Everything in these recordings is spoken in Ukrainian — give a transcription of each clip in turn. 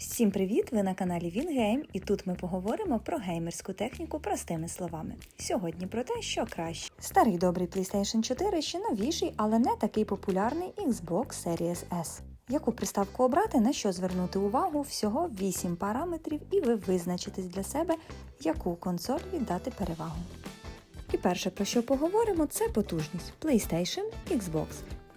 Всім привіт! Ви на каналі Вінгейм, і тут ми поговоримо про геймерську техніку простими словами. Сьогодні про те, що краще. Старий добрий PlayStation 4 ще новіший, але не такий популярний Xbox Series S. Яку приставку обрати, на що звернути увагу, всього 8 параметрів, і ви визначитесь для себе, яку консоль віддати перевагу. І перше, про що поговоримо, це потужність PlayStation, Xbox.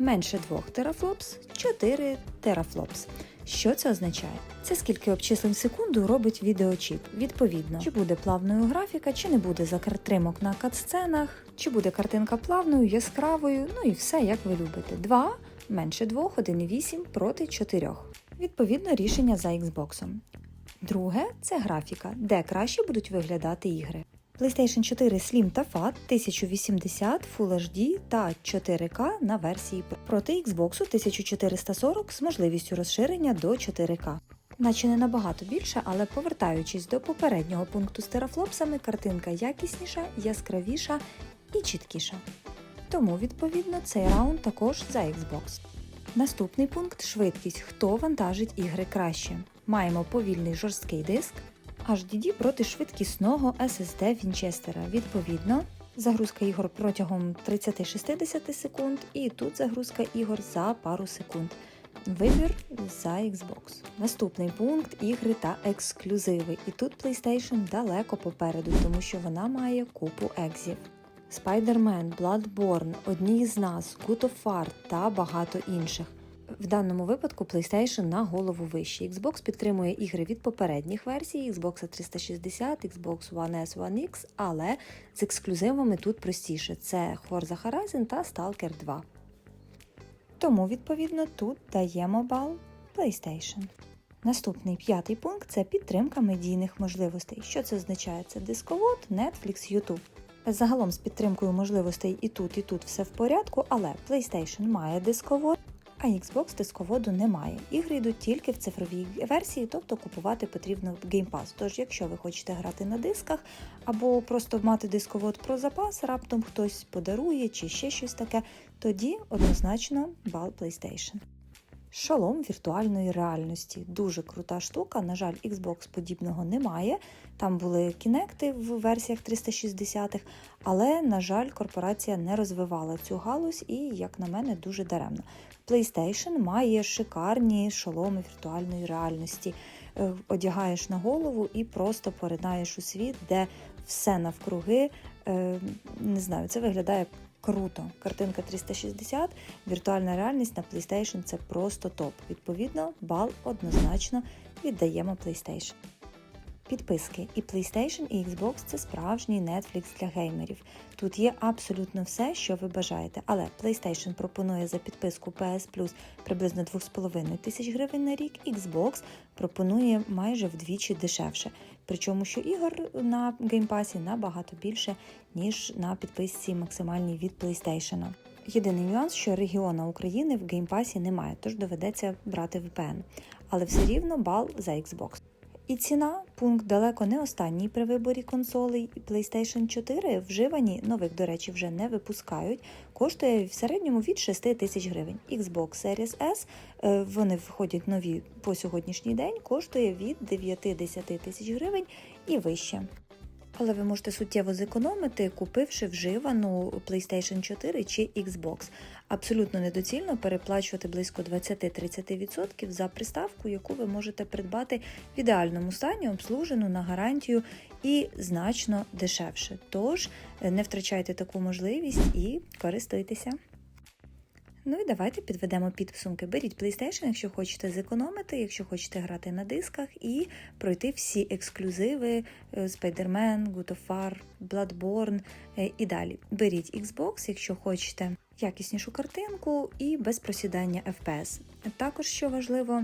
Менше 2 терафлопс, 4 терафлопс. Що це означає? Це скільки обчислень секунду робить відеочіп. Відповідно, чи буде плавною графіка, чи не буде затримок на катсценах, чи буде картинка плавною, яскравою, ну і все як ви любите. 2 менше 2, 1,8 проти 4. Відповідно, рішення за Xbox. Друге це графіка, де краще будуть виглядати ігри. PlayStation 4 Slim та Fat 1080 Full HD та 4K на версії проти Xbox 1440 з можливістю розширення до 4К. Наче не набагато більше, але повертаючись до попереднього пункту з терафлопсами, картинка якісніша, яскравіша і чіткіша. Тому, відповідно, цей раунд також за Xbox. Наступний пункт швидкість. Хто вантажить ігри краще. Маємо повільний жорсткий диск, HDD проти швидкісного SSD Вінчестера. Відповідно, загрузка ігор протягом 30-60 секунд, і тут загрузка ігор за пару секунд. Вибір за Xbox. Наступний пункт ігри та ексклюзиви. І тут PlayStation далеко попереду, тому що вона має купу екзів. Spider-Man, Bloodborne, одні з нас, God of War та багато інших. В даному випадку PlayStation на голову вищий. Xbox підтримує ігри від попередніх версій Xbox 360, Xbox One S, One X, але з ексклюзивами тут простіше: це Forza Horizon та Stalker 2. Тому, відповідно, тут даємо бал PlayStation. Наступний п'ятий пункт це підтримка медійних можливостей. Що це означає? Це дисковод, Netflix, YouTube. Загалом з підтримкою можливостей і тут, і тут все в порядку, але PlayStation має дисковод, а Xbox дисководу немає. Ігри йдуть тільки в цифровій версії, тобто купувати потрібно Pass. Тож, якщо ви хочете грати на дисках або просто мати дисковод про запас, раптом хтось подарує чи ще щось таке, тоді однозначно бал PlayStation. Шолом віртуальної реальності. Дуже крута штука. На жаль, Xbox подібного немає. Там були кінекти в версіях 360-х, але, на жаль, корпорація не розвивала цю галузь і, як на мене, дуже даремно. PlayStation має шикарні шоломи віртуальної реальності. Е, Одягаєш на голову і просто поринаєш у світ, де все навкруги. е, Не знаю, це виглядає круто. Картинка 360, віртуальна реальність на PlayStation це просто топ. Відповідно, бал однозначно віддаємо PlayStation. Підписки і PlayStation, і Xbox це справжній Netflix для геймерів. Тут є абсолютно все, що ви бажаєте. Але PlayStation пропонує за підписку PS Plus приблизно 2,5 тисяч гривень на рік. Xbox пропонує майже вдвічі дешевше. Причому що ігор на Pass набагато більше, ніж на підписці максимальній від PlayStation. Єдиний нюанс, що регіона України в Pass немає, тож доведеться брати VPN. Але все рівно бал за Xbox. І ціна пункт далеко не останній при виборі консолей. PlayStation 4 вживані, нових, до речі, вже не випускають. Коштує в середньому від 6 тисяч гривень. Xbox Series S, е, вони входять нові по сьогоднішній день, коштує від 9-10 тисяч гривень і вище. Але ви можете суттєво зекономити, купивши вживану PlayStation 4 чи Xbox. Абсолютно недоцільно переплачувати близько 20-30% за приставку, яку ви можете придбати в ідеальному стані, обслужену на гарантію і значно дешевше. Тож е, не втрачайте таку можливість і користуйтеся. Ну і давайте підведемо підсумки. Беріть PlayStation, якщо хочете зекономити, якщо хочете грати на дисках і пройти всі ексклюзиви е, Spider-Man, God of War, Bloodborne е, і далі. Беріть Xbox, якщо хочете якіснішу картинку і без просідання FPS. Також, що важливо,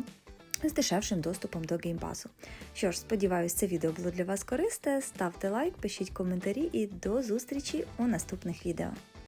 з дешевшим доступом до геймпасу. Що ж, сподіваюсь, це відео було для вас корисне. Ставте лайк, пишіть коментарі і до зустрічі у наступних відео.